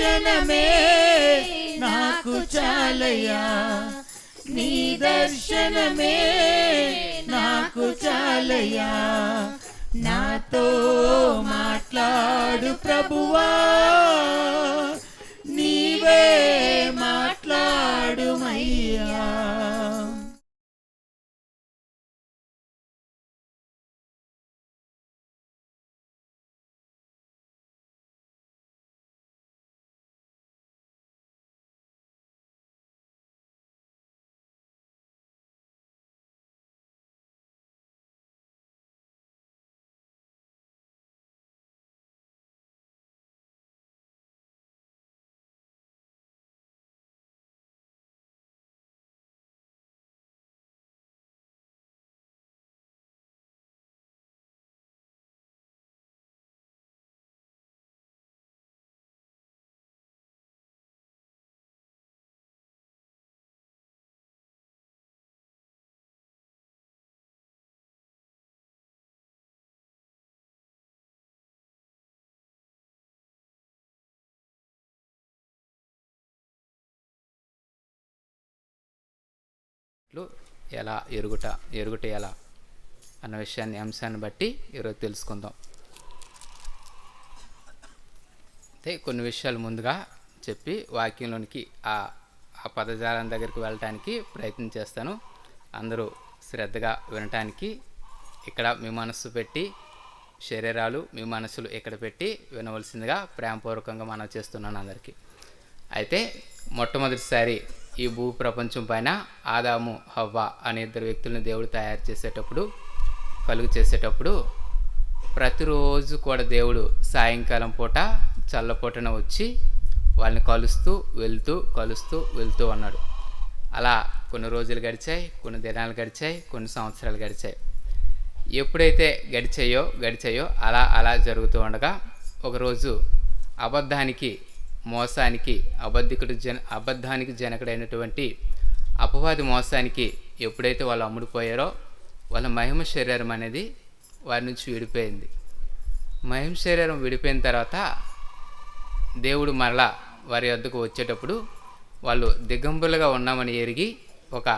దర్శనమే నాకు చాలయ్యా నీ దర్శనమే నాకు చాలయ్యా నాతో మాట్లాడు ప్రభువా నీవే మాట్లాడుమయ్యా లు ఎలా ఎరుగుట ఎరుగుట ఎలా అన్న విషయాన్ని అంశాన్ని బట్టి ఈరోజు తెలుసుకుందాం. అయితే కొన్ని విషయాలు ముందుగా చెప్పి వాక్యంలోనికి ఆ ఆ పదజాలం దగ్గరికి వెళ్ళటానికి ప్రయత్నం చేస్తాను. అందరూ శ్రద్ధగా వినటానికి ఇక్కడ మీ మనస్సు పెట్టి శరీరాలు మీ మనసులు ఇక్కడ పెట్టి వినవలసిందిగా ప్రేమపూర్వకంగా మనం చేస్తున్నాను అందరికీ. అయితే మొట్టమొదటిసారి ఈ భూ ప్రపంచం పైన ఆదాము హవ్వ అనే ఇద్దరు వ్యక్తులను దేవుడు తయారు చేసేటప్పుడు కలుగు చేసేటప్పుడు ప్రతిరోజు కూడా దేవుడు సాయంకాలం పూట చల్లపూటన వచ్చి వాళ్ళని కలుస్తూ వెళ్తూ కలుస్తూ వెళ్తూ ఉన్నాడు అలా కొన్ని రోజులు గడిచాయి కొన్ని దినాలు గడిచాయి కొన్ని సంవత్సరాలు గడిచాయి. ఎప్పుడైతే గడిచాయో గడిచాయో అలా అలా జరుగుతూ ఉండగా ఒకరోజు అబద్ధానికి మోసానికి అబద్ధికుడు జన అబద్ధానికి జనకుడైనటువంటి అపవాది మోసానికి ఎప్పుడైతే వాళ్ళు అమ్ముడుపోయారో వాళ్ళ మహిమ శరీరం అనేది వారి నుంచి విడిపోయింది. మహిమ శరీరం విడిపోయిన తర్వాత దేవుడు మరలా వారి వద్దకు వచ్చేటప్పుడు వాళ్ళు దిగంబులుగా ఉన్నామని ఎరిగి ఒక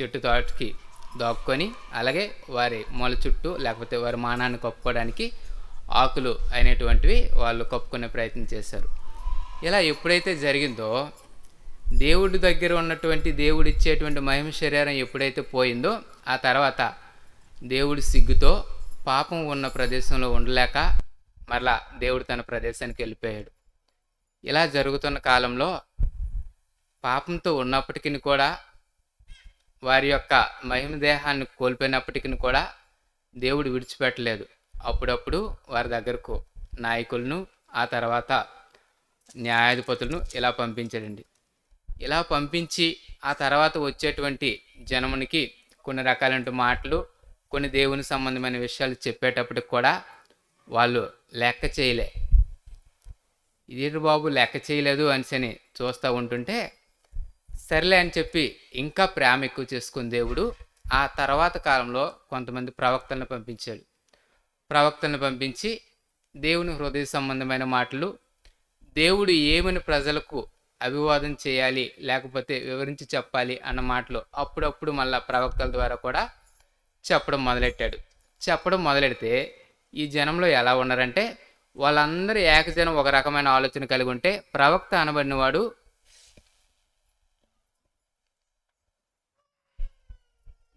చెట్టు తోటకి దాక్కొని అలాగే వారి మొల చుట్టూ లేకపోతే వారి మానాన్ని కప్పుకోవడానికి ఆకులు అయినటువంటివి వాళ్ళు కప్పుకునే ప్రయత్నం చేశారు. ఇలా ఎప్పుడైతే జరిగిందో దేవుడి దగ్గర ఉన్నటువంటి దేవుడు ఇచ్చేటువంటి మహిమ శరీరం ఎప్పుడైతే పోయిందో ఆ తర్వాత దేవుడి సిగ్గుతో పాపం ఉన్న ప్రదేశంలో ఉండలేక మరలా దేవుడు తన ప్రదేశానికి వెళ్ళిపోయాడు. ఇలా జరుగుతున్న కాలంలో పాపంతో ఉన్నప్పటికీ కూడా వారి యొక్క మహిమ దేహాన్ని కోల్పోయినప్పటికీ కూడా దేవుడు విడిచిపెట్టలేదు. అప్పుడప్పుడు వారి దగ్గరకు నాయకులను ఆ తర్వాత న్యాయాధిపతులను ఇలా పంపించాడండి. ఇలా పంపించి ఆ తర్వాత వచ్చేటువంటి జనమునికి కొన్ని రకాలైన మాటలు కొన్ని దేవుని సంబంధమైన విషయాలు చెప్పేటప్పటికి కూడా వాళ్ళు లెక్క చేయలే. ఇదేంటి బాబు లెక్క చేయలేదు అనిసని చూస్తూ ఉంటుంటే సర్లే అని చెప్పి ఇంకా ప్రేమ ఎక్కువ చేసుకుని దేవుడు ఆ తర్వాత కాలంలో కొంతమంది ప్రవక్తలను పంపించాడు. ప్రవక్తలను పంపించి దేవుని హృదయ సంబంధమైన మాటలు దేవుడు ఏమని ప్రజలకు అభివాదం చేయాలి లేకపోతే వివరించి చెప్పాలి అన్న మాటలు అప్పుడప్పుడు మళ్ళా ప్రవక్తల ద్వారా కూడా చెప్పడం మొదలెట్టాడు. చెప్పడం మొదలెడితే ఈ జనంలో ఎలా ఉన్నారంటే వాళ్ళందరూ ఏకజనం ఒక రకమైన ఆలోచన కలిగి ఉంటే ప్రవక్త అనబడినవాడు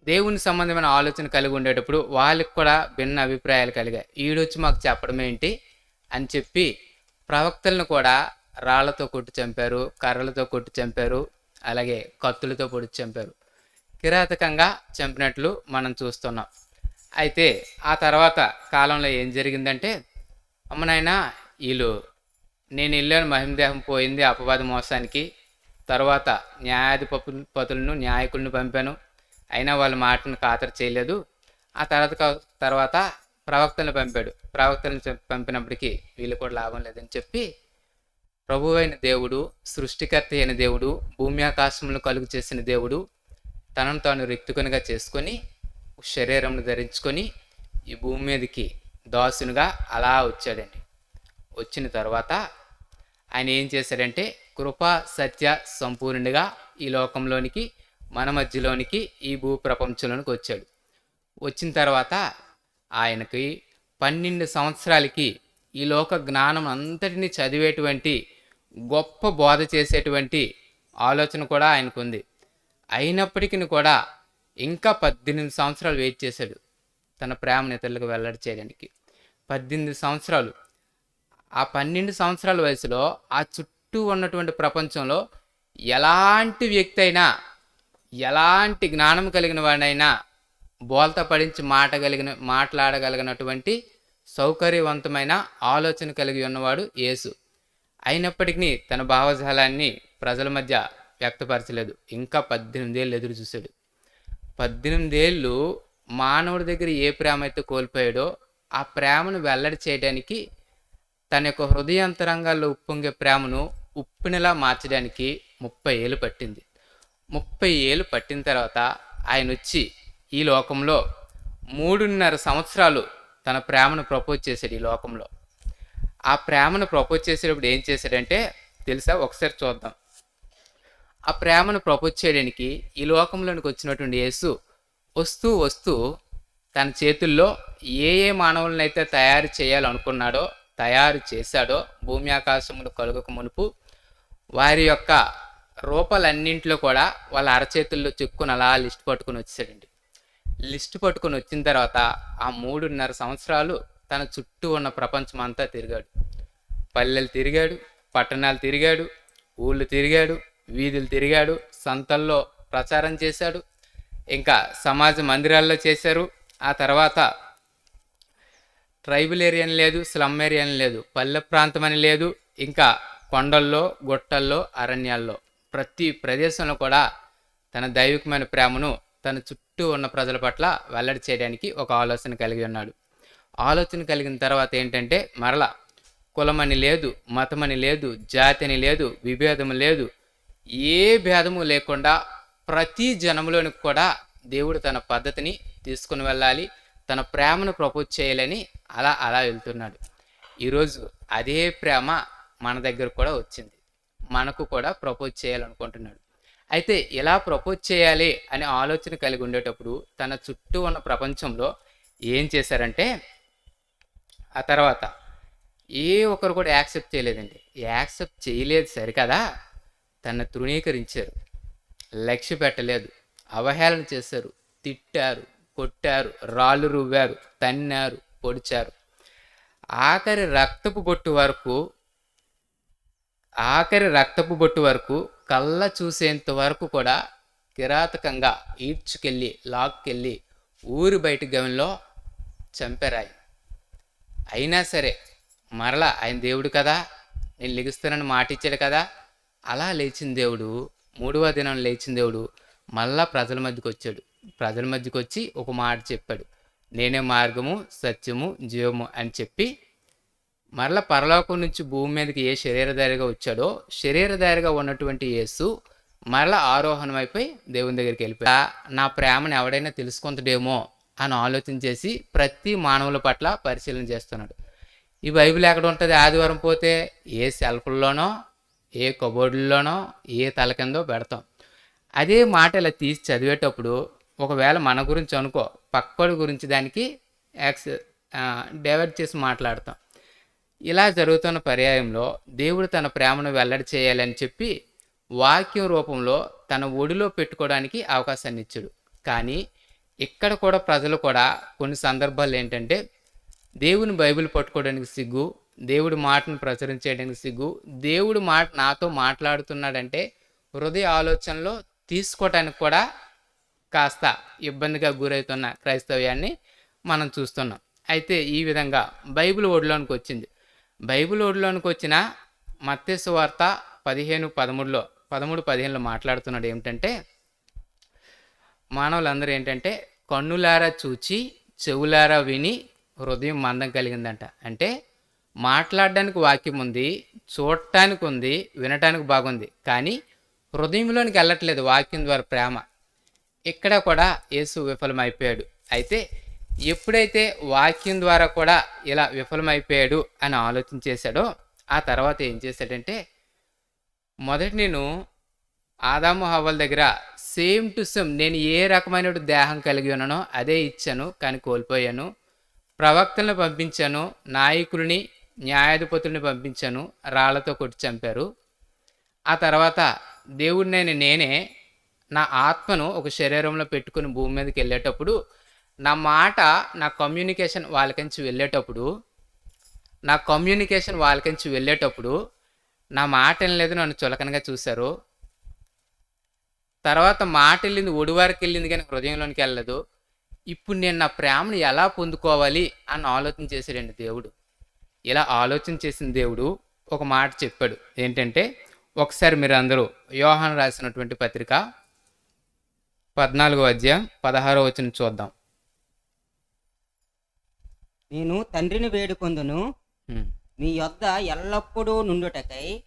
దేవుని సంబంధమైన ఆలోచన కలిగి ఉండేటప్పుడు వాళ్ళకి కూడా భిన్న అభిప్రాయాలు కలిగాయి. ఈడొచ్చి మాకు చెప్పడం ఏంటి అని చెప్పి ప్రవక్తలను కూడా రాళ్ళతో కొట్టి చంపారు కర్రలతో కొట్టి చంపారు అలాగే కత్తులతో పొడిచి చంపారు. కిరాతకంగా చంపినట్లు మనం చూస్తున్నాం. అయితే ఆ తర్వాత కాలంలో ఏం జరిగిందంటే అమ్మనైనా వీళ్ళు నేను వెళ్ళాను మహిమదేహం పోయింది అపవాద మోసానికి. తర్వాత న్యాయాధిపతులను న్యాయకులను పంపాను. అయినా వాళ్ళ మాటను ఖాతరు చేయలేదు. ఆ తర్వాత తర్వాత ప్రవక్తలను పంపాడు. ప్రవక్తలను పంపినప్పటికీ వీళ్ళు కూడా లాభం లేదని చెప్పి ప్రభువైన దేవుడు సృష్టికర్త అయిన దేవుడు భూమి ఆకాశములను కలుగు చేసిన దేవుడు తనను తాను రిక్తుకునిగా చేసుకొని శరీరంను ధరించుకొని ఈ భూమి మీదకి దాసునిగా అలా వచ్చాడండి. వచ్చిన తర్వాత ఆయన ఏం చేశాడంటే కృప సత్య సంపూర్ణుడిగా ఈ లోకంలోనికి మన మధ్యలోనికి ఈ భూ ప్రపంచంలోనికి వచ్చాడు. వచ్చిన తర్వాత ఆయనకి పన్నెండు సంవత్సరాలకి ఈ లోక జ్ఞానం అంతటిని చదివేటువంటి గొప్ప బోధ చేసేటువంటి ఆలోచన కూడా ఆయనకు ఉంది అయినప్పటికీ కూడా ఇంకా పద్దెనిమిది సంవత్సరాలు వెయిట్ చేశాడు తన ప్రేమను ఇతరులకు వెల్లడి చేయడానికి. పద్దెనిమిది సంవత్సరాలు. ఆ పన్నెండు సంవత్సరాల వయసులో ఆ చుట్టూ ఉన్నటువంటి ప్రపంచంలో ఎలాంటి వ్యక్తి అయినా ఎలాంటి జ్ఞానం కలిగిన వాడినైనా బోల్తా పడించి మాటగలిగిన మాట్లాడగలిగినటువంటి సౌకర్యవంతమైన ఆలోచన కలిగి ఉన్నవాడు యేసు. అయినప్పటికీ తన భావజాలాన్ని ప్రజల మధ్య వ్యక్తపరచలేదు. ఇంకా పద్దెనిమిది ఏళ్ళు ఎదురు చూశాడు. పద్దెనిమిదేళ్ళు మానవుడి దగ్గర ఏ ప్రేమ అయితే కోల్పోయాడో ఆ ప్రేమను వెల్లడి చేయడానికి తన యొక్క హృదయాంతరంగాల్లో ఉప్పొంగే ప్రేమను ఉప్పినలా మార్చడానికి ముప్పై ఏళ్ళు పట్టింది. ముప్పై ఏళ్ళు పట్టిన తర్వాత ఆయన వచ్చి ఈ లోకంలో మూడున్నర సంవత్సరాలు తన ప్రేమను ప్రపోజ్ చేశాడు ఈ లోకంలో. ఆ ప్రేమను ప్రపోజ్ చేసేటప్పుడు ఏం చేశాడంటే తెలుసా? ఒకసారి చూద్దాం. ఆ ప్రేమను ప్రపోజ్ చేయడానికి ఈ లోకంలోనికి వచ్చినటువంటి యేసు వస్తూ వస్తూ తన చేతుల్లో ఏ ఏ మానవులనైతే తయారు చేయాలనుకున్నాడో తయారు చేశాడో భూమి ఆకాశములు కలుగక మునుపు వారి యొక్క రూపాలన్నింటిలో కూడా వాళ్ళ అరచేతుల్లో చెక్కుని అలా లిస్ట్ పట్టుకొని వచ్చాడండి లిస్టు పట్టుకొని వచ్చిన తర్వాత ఆ మూడున్నర సంవత్సరాలు తన చుట్టూ ఉన్న ప్రపంచం అంతా తిరిగాడు. పల్లెలు తిరిగాడు పట్టణాలు తిరిగాడు ఊళ్ళు తిరిగాడు వీధులు తిరిగాడు సంతల్లో ప్రచారం చేశాడు ఇంకా సమాజ మందిరాల్లో చేశారు. ఆ తర్వాత ట్రైబల్ ఏరియా లేదు స్లమ్ ఏరియన్ లేదు పల్లె ప్రాంతం అని లేదు ఇంకా కొండల్లో గుట్టల్లో అరణ్యాల్లో ప్రతి ప్రదేశంలో కూడా తన దైవికమైన ప్రేమను తన చుట్టూ చుట్టూ ఉన్న ప్రజల పట్ల వెల్లడి చేయడానికి ఒక ఆలోచన కలిగి ఉన్నాడు. ఆలోచన కలిగిన తర్వాత ఏంటంటే మరల కులమని లేదు మతమని లేదు జాతి అని లేదు విభేదము లేదు ఏ భేదము లేకుండా ప్రతి జనములోనికి కూడా దేవుడు తన పద్ధతిని తీసుకుని వెళ్ళాలి తన ప్రేమను ప్రపోజ్ చేయాలని అలా అలా వెళ్తున్నాడు. ఈరోజు అదే ప్రేమ మన దగ్గర కూడా వచ్చింది. మనకు కూడా ప్రపోజ్ చేయాలనుకుంటున్నాడు. అయితే ఇలా ప్రపోజ్ చేయాలి అనే ఆలోచన కలిగి ఉండేటప్పుడు తన చుట్టూ ఉన్న ప్రపంచంలో ఏం చేశారంటే ఆ తర్వాత ఏ ఒక్కరు కూడా యాక్సెప్ట్ చేయలేదండి. యాక్సెప్ట్ చేయలేదు సరికదా? తన తృణీకరించారు. లక్ష్య పెట్టలేదు. అవహేళన చేశారు. తిట్టారు కొట్టారు రాళ్ళు రువ్వారు తన్నారు పొడిచారు. ఆఖరి రక్తపు బొట్టు వరకు ఆఖరి రక్తపు బొట్టు వరకు కళ్ళ చూసేంత వరకు కూడా కిరాతకంగా ఈడ్చుకెళ్ళి లాక్కెళ్ళి ఊరి బయట గవిలో చంపారాయి. అయినా సరే మరలా ఆయన దేవుడు కదా నేను లెగుస్తానని మాట ఇచ్చాడు కదా అలా లేచిన దేవుడు మూడవ దినం లేచిన దేవుడు మళ్ళా ప్రజల మధ్యకి వచ్చాడు. ప్రజల మధ్యకి వచ్చి ఒక మాట చెప్పాడు. నేనే మార్గము సత్యము జీవము అని చెప్పి మరల పరలోకం నుంచి భూమి మీదకి ఏ శరీరధారిగా వచ్చాడో శరీరధారిగా ఉన్నటువంటి యేసు మరల ఆరోహణం అయిపోయి దేవుని దగ్గరికి వెళ్ళిపోయా నా ప్రేమను ఎవడైనా తెలుసుకుంటాడేమో అని ఆలోచన చేసి ప్రతి మానవుల పట్ల పరిశీలన చేస్తున్నాడు. ఈ బైబిల్ ఎక్కడ ఉంటుంది? ఆదివారం పోతే ఏ సెల్ఫ్ల్లోనో ఏ కబోర్డుల్లోనో ఏ తల కిందో పెడతాం. అదే మాట ఇలా తీసి చదివేటప్పుడు ఒకవేళ మన గురించి అనుకో పక్కోడి గురించి దానికి యాక్స్ డైవర్ట్ చేసి మాట్లాడతాం. ఇలా జరుగుతున్న పర్యాయంలో దేవుడు తన ప్రేమను వెల్లడి చేయాలని చెప్పి వాక్యం రూపంలో తన ఒడిలో పెట్టుకోవడానికి అవకాశాన్ని ఇచ్చాడు. కానీ ఇక్కడ కూడా ప్రజలు కూడా కొన్ని సందర్భాలు ఏంటంటే దేవుని బైబిల్ పట్టుకోవడానికి సిగ్గు దేవుడి మాటను ప్రచురించడానికి సిగ్గు దేవుడు మాట నాతో మాట్లాడుతున్నాడంటే హృదయ ఆలోచనలో తీసుకోవటానికి కూడా కాస్త ఇబ్బందిగా గురవుతున్న క్రైస్తవ్యాన్ని మనం చూస్తున్నాం. అయితే ఈ విధంగా బైబిల్ ఒడిలోనికి వచ్చింది. బైబిల్ ఓడిలోనికి వచ్చిన మత్స్సు వార్త పదిహేను పదమూడులో పదమూడు పదిహేనులో మాట్లాడుతున్నాడు ఏమిటంటే మానవులందరూ ఏంటంటే కన్నులారా చూచి చెవులారా విని హృదయం మందం కలిగిందంట. అంటే మాట్లాడడానికి వాక్యం ఉంది చూడటానికి ఉంది వినటానికి బాగుంది. కానీ హృదయంలోనికి వెళ్ళట్లేదు వాక్యం ద్వారా ప్రేమ. ఇక్కడ కూడా యేసు విఫలమైపోయాడు. అయితే ఎప్పుడైతే వాక్యం ద్వారా కూడా ఇలా విఫలమైపోయాడు అని ఆలోచన చేశాడో ఆ తర్వాత ఏం చేశాడంటే మొదటి నేను ఆదాము హవల్ దగ్గర సేమ్ టు సేమ్ నేను ఏ రకమైన దేహం కలిగి ఉన్నానో అదే ఇచ్చాను కానీ కోల్పోయాను. ప్రవక్తలను పంపించాను నాయకుల్ని న్యాయాధిపతుల్ని పంపించాను రాళ్ళతో కొట్టి చంపారు. ఆ తర్వాత దేవుడినైన నేనే నా ఆత్మను ఒక శరీరంలో పెట్టుకుని భూమి మీదకి వెళ్ళేటప్పుడు నా మాట నా కమ్యూనికేషన్ వాళ్ళకించి వెళ్ళేటప్పుడు నా కమ్యూనికేషన్ వాళ్ళకించి వెళ్ళేటప్పుడు నా మాట లేదు నన్ను చులకనగా చూశారు. తర్వాత మాట వెళ్ళింది ఒడివారికి వెళ్ళింది కానీ హృదయంలోనికి వెళ్ళలేదు. ఇప్పుడు నేను నా ప్రేమను ఎలా పొందుకోవాలి అని ఆలోచన చేశాడండి దేవుడు. ఇలా ఆలోచన చేసిన దేవుడు ఒక మాట చెప్పాడు. ఏంటంటే ఒకసారి మీరు అందరూ యోహాన్ రాసినటువంటి పత్రిక పద్నాలుగో అధ్యాయం పదహారో వచ్చిన చూద్దాం. నేను తండ్రిని వేడుకొందును. మీ యొద్ద ఎల్లప్పుడూ నుండుటకై.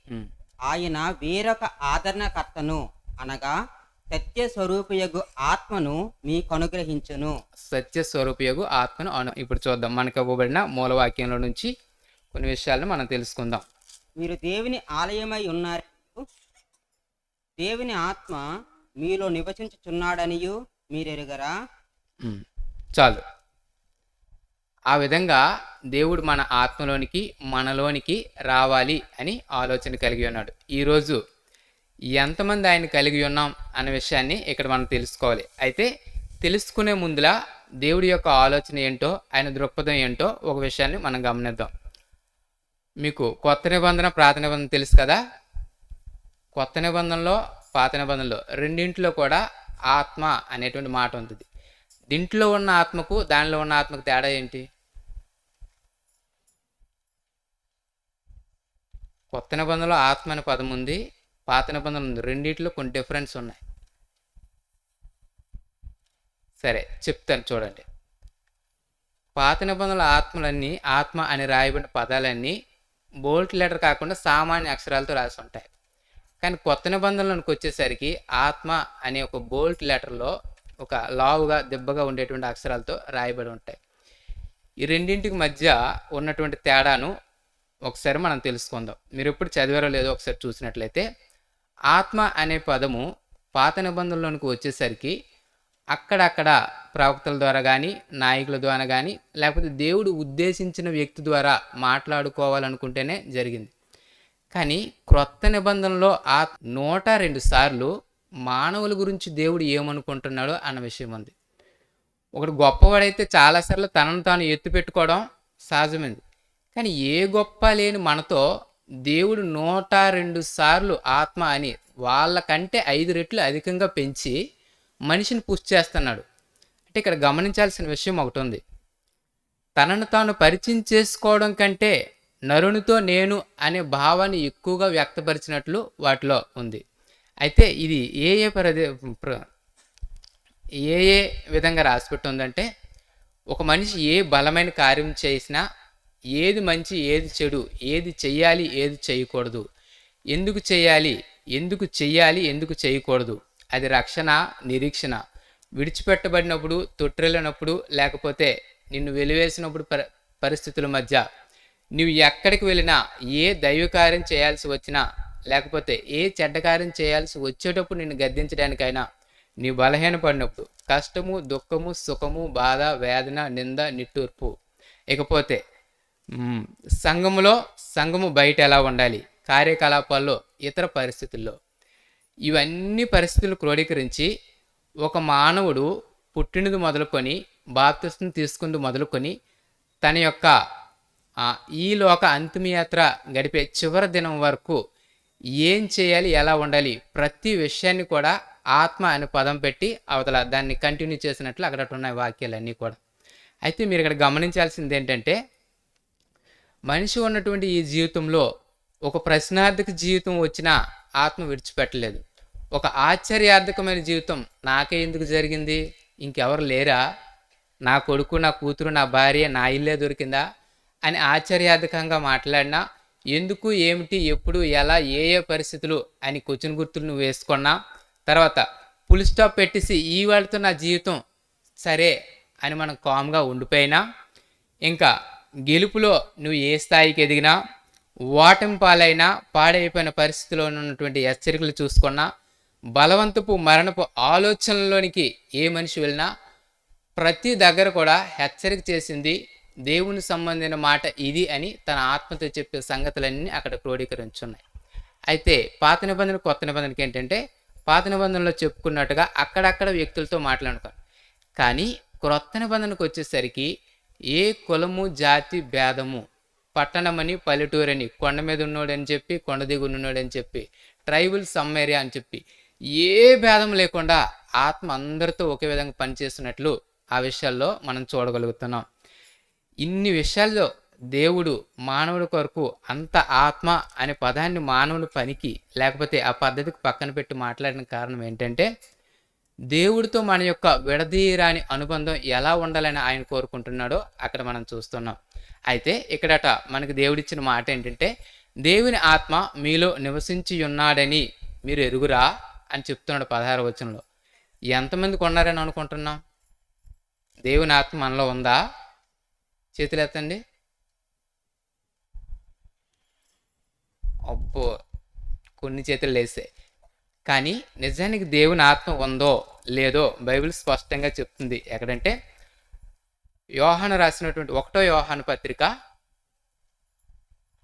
ఆయన వేరొక ఆదరణకర్తను అనగా సత్య స్వరూపయగు ఆత్మను మీకు అనుగ్రహించును సత్య స్వరూపయోగు ఆత్మను అను ఇప్పుడు చూద్దాం. మనకు ఇవ్వబడిన మూలవాక్యంలో నుంచి కొన్ని విషయాలను మనం తెలుసుకుందాం. మీరు దేవుని ఆలయమై ఉన్నారు. దేవుని ఆత్మ మీలో నివసించుచున్నాడనియు మీరెరుగరా? చాలు. ఆ విధంగా దేవుడు మన ఆత్మలోనికి మనలోనికి రావాలి అని ఆలోచన కలిగి ఉన్నాడు. ఈరోజు ఎంతమంది ఆయన కలిగి ఉన్నాం అనే విషయాన్ని ఇక్కడ మనం తెలుసుకోవాలి. అయితే తెలుసుకునే ముందులా దేవుడి యొక్క ఆలోచన ఏంటో ఆయన దృక్పథం ఏంటో ఒక విషయాన్ని మనం గమనిద్దాం. మీకు కొత్త నిబంధన ప్రాత నిబంధన తెలుసు కదా? కొత్త నిబంధనలో పాత నిబంధనలో రెండింటిలో కూడా ఆత్మ అనేటువంటి మాట ఉంటుంది. దీంట్లో ఉన్న ఆత్మకు దానిలో ఉన్న ఆత్మకు తేడా ఏంటి? కొత్త నిబంధనలో ఆత్మ అనే పదం ఉంది పాత నిబంధన ఉంది. రెండింటిలో కొన్ని డిఫరెన్స్ ఉన్నాయి. సరే చెప్తాను చూడండి. పాత నిబంధనల ఆత్మలన్నీ ఆత్మ అని రాయబడిన పదాలన్నీ బోల్ట్ లెటర్ కాకుండా సామాన్య అక్షరాలతో రాసి ఉంటాయి. కానీ కొత్త నిబంధనలకు వచ్చేసరికి ఆత్మ అనే ఒక బోల్ట్ లెటర్లో ఒక లావుగా దెబ్బగా ఉండేటువంటి అక్షరాలతో రాయబడి ఉంటాయి. ఈ రెండింటికి మధ్య ఉన్నటువంటి తేడాను ఒకసారి మనం తెలుసుకుందాం. మీరు ఎప్పుడు చదివారో లేదో ఒకసారి చూసినట్లయితే ఆత్మ అనే పదము పాత నిబంధనలోనికి వచ్చేసరికి అక్కడక్కడ ప్రవక్తల ద్వారా కానీ నాయకుల ద్వారా కానీ లేకపోతే దేవుడు ఉద్దేశించిన వ్యక్తి ద్వారా మాట్లాడుకోవాలనుకుంటేనే జరిగింది. కానీ క్రొత్త నిబంధనలో ఆ నూట రెండు సార్లు మానవుల గురించి దేవుడు ఏమనుకుంటున్నాడో అన్న విషయం ఉంది. ఒకడు గొప్పవాడైతే చాలాసార్లు తనను తాను ఎత్తు పెట్టుకోవడం సహజమైంది. కానీ ఏ గొప్ప లేని మనతో దేవుడు నూట రెండు సార్లు ఆత్మ అని వాళ్ళకంటే ఐదు రెట్లు అధికంగా పెంచి మనిషిని పుష్ చేస్తున్నాడు. అంటే ఇక్కడ గమనించాల్సిన విషయం ఒకటి ఉంది. తనను తాను పరిచయం చేసుకోవడం కంటే నరునితో నేను అనే భావాన్ని ఎక్కువగా వ్యక్తపరిచినట్లు వాటిలో ఉంది. అయితే ఇది ఏ ఏ ప్రదే ప్ర- ఏ ఏ విధంగా రాసిపెట్టి ఉందంటే ఒక మనిషి ఏ బలమైన కార్యం చేసినా ఏది మంచి ఏది చెడు ఏది చెయ్యాలి ఏది చేయకూడదు. ఎందుకు చేయాలి ఎందుకు చెయ్యాలి ఎందుకు చేయకూడదు? అది రక్షణ నిరీక్షణ. విడిచిపెట్టబడినప్పుడు తొట్టిల్లినప్పుడు లేకపోతే నిన్ను వెలివేసినప్పుడు పరి పరిస్థితుల మధ్య నువ్వు ఎక్కడికి వెళ్ళినా ఏ దైవకార్యం చేయాల్సి వచ్చినా లేకపోతే ఏ చెడ్డకార్యం చేయాల్సి వచ్చేటప్పుడు నిన్ను గద్దించడానికైనా నీ బలహీనపడినప్పుడు కష్టము దుఃఖము సుఖము బాధ వేదన నింద నిట్టూర్పు. ఇకపోతే సంఘములో సంఘము బయట ఎలా ఉండాలి? కార్యకలాపాల్లో ఇతర పరిస్థితుల్లో. ఇవన్నీ పరిస్థితులు క్రోడీకరించి ఒక మానవుడు పుట్టినది మొదలుకొని బాప్తిస్తుని తీసుకుంది మొదలుకొని తన యొక్క ఈ లోక అంతిమయాత్ర గడిపే చివరి దినం వరకు ఏం చేయాలి ఎలా ఉండాలి ప్రతి విషయాన్ని కూడా ఆత్మ అనే పదం పెట్టి అవతల దాన్ని కంటిన్యూ చేసినట్లు అక్కడ ఉన్న వాక్యాలన్నీ కూడా. అయితే మీరు ఇక్కడ గమనించాల్సింది ఏంటంటే మనిషి ఉన్నటువంటి ఈ జీవితంలో ఒక ప్రశ్నార్థక జీవితం వచ్చినా ఆత్మ విడిచిపెట్టలేదు. ఒక ఆశ్చర్యార్థకమైన జీవితం నాకే ఎందుకు జరిగింది? ఇంకెవరు లేరా? నా కొడుకు నా కూతురు నా భార్య నా ఇల్లే దొరికిందా? అని ఆశ్చర్యార్థకంగా మాట్లాడినా ఎందుకు ఏమిటి ఎప్పుడు ఎలా ఏ ఏ పరిస్థితులు అని క్వశ్చన్ గుర్తులు నువ్వు వేసుకున్నా. తర్వాత ఫుల్ స్టాప్ పెట్టేసి ఈ వాళ్ళతో నా జీవితం సరే అని మనం కామ్గా ఉండిపోయినా. ఇంకా గెలుపులో నువ్వు ఏ స్థాయికి ఎదిగినా ఓటమి పాలైనా పాడైపోయిన పరిస్థితిలో ఉన్నటువంటి హెచ్చరికలు చూసుకున్నా బలవంతపు మరణపు ఆలోచనలోనికి ఏ మనిషి వెళ్ళినా ప్రతి దగ్గర కూడా హెచ్చరిక చేసింది దేవుని సంబంధించిన మాట ఇది అని తన ఆత్మతో చెప్పే సంగతులన్నీ అక్కడ క్రోడీకరించున్నాయి. అయితే పాత నిబంధన కొత్త నిబంధనకి ఏంటంటే పాత నిబంధనలో చెప్పుకున్నట్టుగా అక్కడక్కడ వ్యక్తులతో మాట్లాడుతారు. కానీ క్రొత్త నిబంధనకు వచ్చేసరికి ఏ కులము జాతి భేదము పట్టణమని పల్లెటూరని కొండ మీద ఉన్నోడని చెప్పి కొండ దిగు ఉన్నోడని చెప్పి ట్రైబల్ సమ్మేరియా అని చెప్పి ఏ భేదం లేకుండా ఆత్మ అందరితో ఒకే విధంగా పనిచేస్తున్నట్లు ఆ విషయాల్లో మనం చూడగలుగుతున్నాం. ఇన్ని విషయాల్లో దేవుడు మానవుడి కొరకు అంత ఆత్మ అనే పదాన్ని మానవుడి పనికి లేకపోతే ఆ పద్ధతికి పక్కన పెట్టి మాట్లాడిన కారణం ఏంటంటే దేవుడితో మన యొక్క విడదీయరాని అనుబంధం ఎలా ఉండాలని ఆయన కోరుకుంటున్నాడో అక్కడ మనం చూస్తున్నాం. అయితే ఇక్కడట మనకి దేవుడిచ్చిన మాట ఏంటంటే దేవుని ఆత్మ మీలో నివసించి ఉన్నాడని మీరు ఎరుగురా అని చెప్తున్నాడు పదహారు వచనంలో. ఎంతమందికి ఉన్నారని అనుకుంటున్నాం? దేవుని ఆత్మ మనలో ఉందా? చేతులు ఎత్తండి అబ్బో కొన్ని చేతులు లేసాయి. కానీ నిజానికి దేవుని ఆత్మ ఉందో లేదో బైబిల్ స్పష్టంగా చెప్తుంది. ఎక్కడంటే యోహాను రాసినటువంటి ఒకటో యోహాను పత్రిక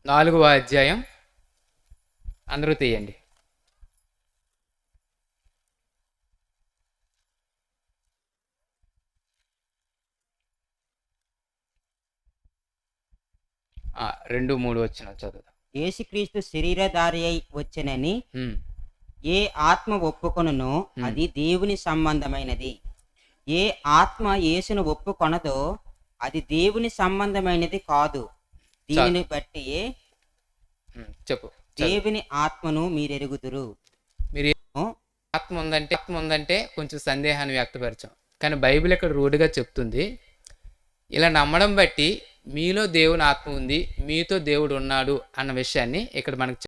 నాలుగవ అధ్యాయం. అందరూ తీయండి. రెండు మూడు వచ్చిన చదువు యేసుక్రీస్తు శరీరధారి అయి వచ్చెనని ఏ ఆత్మ ఒప్పుకొనునో అది దేవుని సంబంధమైనది. ఏ ఆత్మ యేసును ఒప్పుకొనదో అది దేవుని సంబంధమైనది కాదు. దీనిని బట్టి చెప్పు. దేవుని ఆత్మను మీరెరుగుదురు. మీరు ఆత్మ ఉందంటే ఆత్మ ఉందంటే కొంచెం సందేహాన్ని వ్యక్తపరిచాం. కానీ బైబిల్ ఇక్కడ రూఢిగా చెప్తుంది. ఇలా నమ్మడం బట్టి మీలో దేవుని ఆత్మ ఉంది మీతో దేవుడు ఉన్నాడు అన్న విషయాన్ని ఇక్కడ మనకు